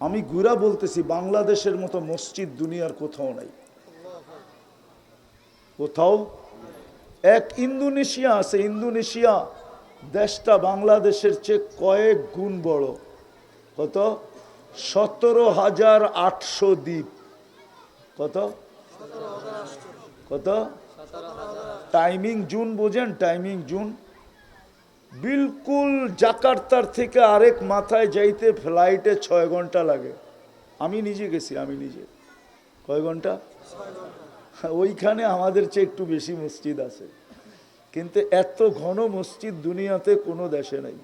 আমি গুড়া বলতেছি, বাংলাদেশের মতো মসজিদ দুনিয়ার কোথাও নাই। কোথাও? এক ইন্দোনেশিয়া আছে, ইন্দোনেশিয়া দেশটা বাংলাদেশের চেয়ে কয়েক গুণ বড়। কত? সতেরো হাজার আটশো দ্বীপ। কত? কত? টাইমিং জুন, বোঝেন? Timing June. বিলকুল জাকার্তার থেকে আরেক মাথায় যাইতে ফ্লাইটে ছয় ঘণ্টা লাগে। আমি নিজে গেছি, আমি নিজে। কয় ঘণ্টা? ওইখানে আমাদের চেয়ে একটু বেশি মসজিদ আছে। কিন্তু এত ঘন মসজিদ দুনিয়াতে কোনো দেশে নাই।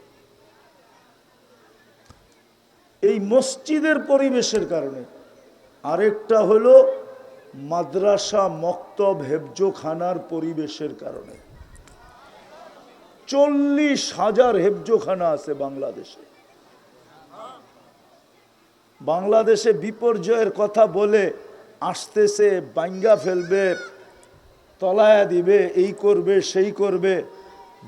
এই মসজিদের পরিবেশের কারণে। আরেকটা হলো মাদ্রাসা মক্তব হেফজোখানার পরিবেশের কারণে। চল্লিশ হাজার হেফজোখানা আছে বাংলাদেশে। বাংলাদেশে বিপর্যয়ের কথা বলে আসতেছে বাঙ্গা ফেলবে, তলায়া দিবে, এই করবে, সেই করবে।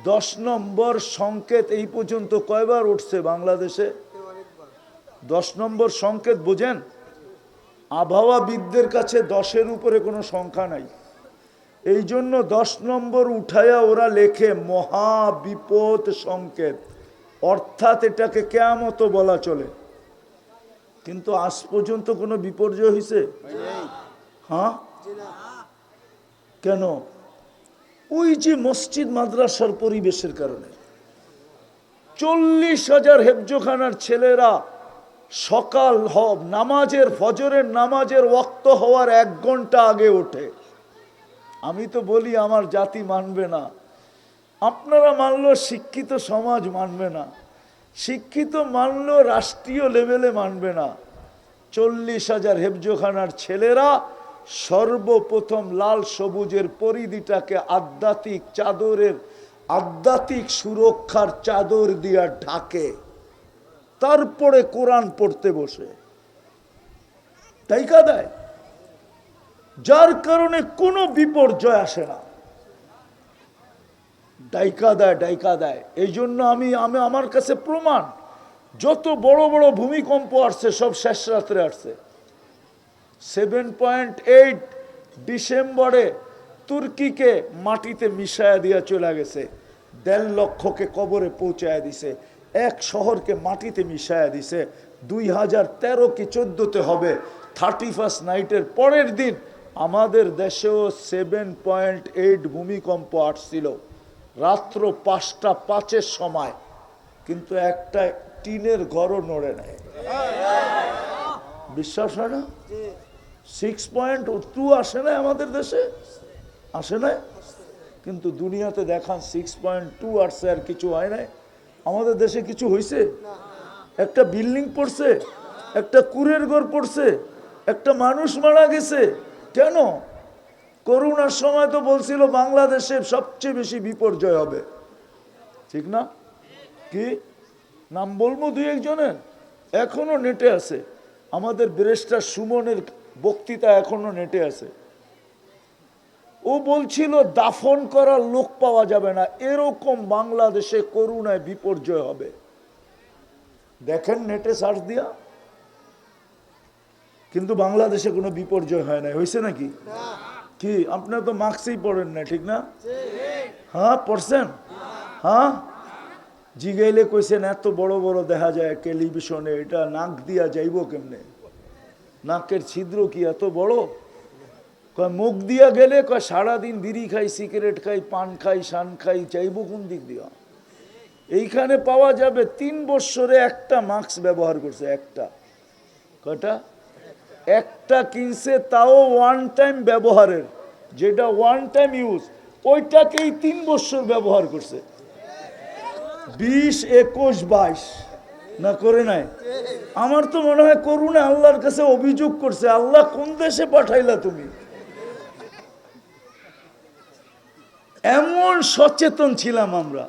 দশ নম্বর সংকেত এই পর্যন্ত কয়বার উঠছে বাংলাদেশে? দশ নম্বর সংকেত বোঝেন? আবহাওয়াবিদদের কাছে দশের উপরে কোনো সংখ্যা নাই। এই জন্য দশ নম্বর উঠায়া ওরা লেখে মহা বিপদ সংকেত। অর্থাৎ এটাকে কেয়ামতো বলা চলে। কিন্তু আজ পর্যন্ত কোনো বিপর্যয় হয়েছে হ্যাঁ? কেন? ওই যে মসজিদ মাদ্রাসার পরিবেশের কারণে। চল্লিশ হাজার হেফজোখানার ছেলেরা সকাল হ- নামাজের, ফজরের নামাজের ওক্ত হওয়ার এক ঘণ্টা আগে ওঠে। আমি তো বলি আমার জাতি মানবে না। আপনারা মানলো শিক্ষিত সমাজ মানবে না। শিক্ষিত মানলো রাষ্ট্রীয় লেভেলে মানবে না। চল্লিশ হাজার হেফজোখানার ছেলেরা সর্বপ্রথম লাল সবুজের পরিধিটাকে আধ্যাত্মিক চাদরের, আধ্যাত্মিক সুরক্ষার চাদর দিয়া ঢাকে। তারপরে কোরআন পড়তে বসে। তাই কাদায়? যার কারণে কোনো বিপর্যয় আসে না। ডাইকা দেয় ডাইকা দেয়। এই জন্য আমি আমি আমার কাছে প্রমাণ, যত বড় বড় ভূমিকম্প আসছে, সব শেষ রাত্রে আসছে। সেভেন পয়েন্ট এইট ডিসেম্বরে তুর্কিকে মাটিতে মিশায়া দিয়া চলে গেছে। দেড় লক্ষকে কবরে পৌঁছায় দিছে। এক শহরকে মাটিতে মিশায়া দিছে। দুই হাজার তেরো কি চোদ্দোতে হবে? থার্টি ফার্স্ট নাইটের পরের দিন আমাদের দেশেও সেভেন পয়েন্ট এইট ভূমিকম্প আসছিল। রাত্র পাঁচটা পাঁচের সময়। কিন্তু একটা টিনের ঘরও নড়ে নেয় বিশ্বাস হয় না? সিক্স পয়েন্ট টু আসে না আমাদের দেশে? আসে না কিন্তু দুনিয়াতে দেখান সিক্স পয়েন্ট টু আসছে আর কিছু হয় নাই। আমাদের দেশে কিছু হয়েছে একটা বিল্ডিং পড়ছে, একটা কুরের ঘর পড়ছে, একটা মানুষ মারা গেছে কেন? করোনার সময় তো বলছিল বাংলাদেশে সবচেয়ে বেশি বিপর্যয় হবে। ঠিক না? কি? নাম বলব দুই একজনের? এখনও নেটে আছে। আমাদের ব্রেস্টার সুমনের বক্তৃতা এখনও নেটে আছে। ও বলছিল, দাফন করার লোক পাওয়া যাবে না। এরকম বাংলাদেশে করুণায় বিপর্যয় হবে। দেখেন নেটে সার্চ দিয়া। কিন্তু বাংলাদেশে কোনো বিপর্যয় হয় নাই। হয়েছে নাকি? কি? আপনার তো মাস্কই পড়েন না, ঠিক না? হ্যাঁ পড়ছেন হ্যাঁ? জিগাইলে কইছেন, এত বড় বড় দেখা যায় টেলিভিশনে, এটা নাক দিয়া যাইব কেমনে? নাকের ছিদ্র কি এত বড়? কয়, মুখ দিয়া গেলে কয়, সারাদিন বিড়ি খাই, সিগারেট খাই, পান খাই, শান খাই চাইব কোন দিক দিয়া? এইখানে পাওয়া যাবে তিন বৎসরে একটা মাস্ক ব্যবহার করছে, একটা। কটা একটা কিনছে, তাও ওয়ান টাইম ব্যবহারের, যেটা ওয়ান টাইম ইউজ ওইটাকেই তিন বছর ব্যবহার করছে। বিশ, একুশ, বাইশ, না করে নাই। আমার তো মনে হয় করুণা আল্লাহর কাছে অভিযোগ করছে, আল্লাহ কোন দেশে পাঠাইলা তুমি? এমন সচেতন ছিলাম আমরা,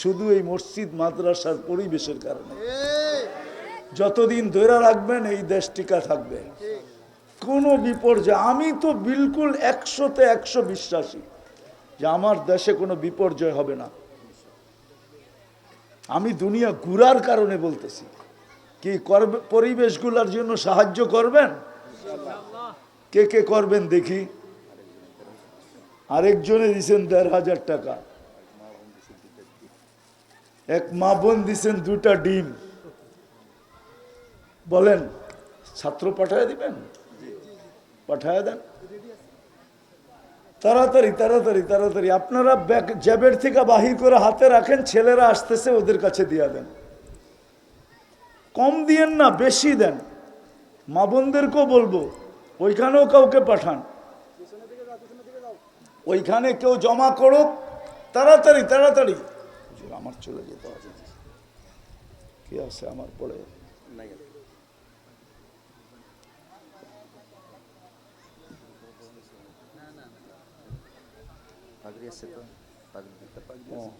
শুধু এই মসজিদ মাদ্রাসার পরিবেশের কারণে। যতদিন ধরে রাখবেন, এই দেশ টিকা থাকবে। কোনো বিপর্যয়, আমি তো বিলকুল একশোতে একশো বিশ্বাসী যে আমার দেশে কোনো বিপর্যয় হবে না। আমি দুনিয়া ঘুরার কারণে বলতেছি, কি করবে পরিবেশগুলোর জন্য সাহায্য করবেন? কে কে করবেন দেখি। আরেকজনে দিচ্ছেন দেড় হাজার টাকা। এক মা বোন দিছেন দুটা ডিম। বলেন, ছাত্র পাঠায় দিবেন? পাঠায় দেন। তাড়াতাড়ি তাড়াতাড়ি তাড়াতাড়ি। আপনারা জ্যাবের থেকে বাহির করে হাতে রাখেন, ছেলেরা আসতেছে, ওদের কাছে দিয়ে দেন। কম দিয়েন না, বেশি দেন। মা বোনদেরকেও বলব, ওইখানেও কাউকে পাঠান। ওইখানে কেউ জমা করুক। তাড়াতাড়ি তাড়াতাড়ি। আমার চলে যেতে হবে। কি আছে আমার পরে পাগড়ি আছে তো পাগড়ি দিতে পাগড়ি ও। আছে।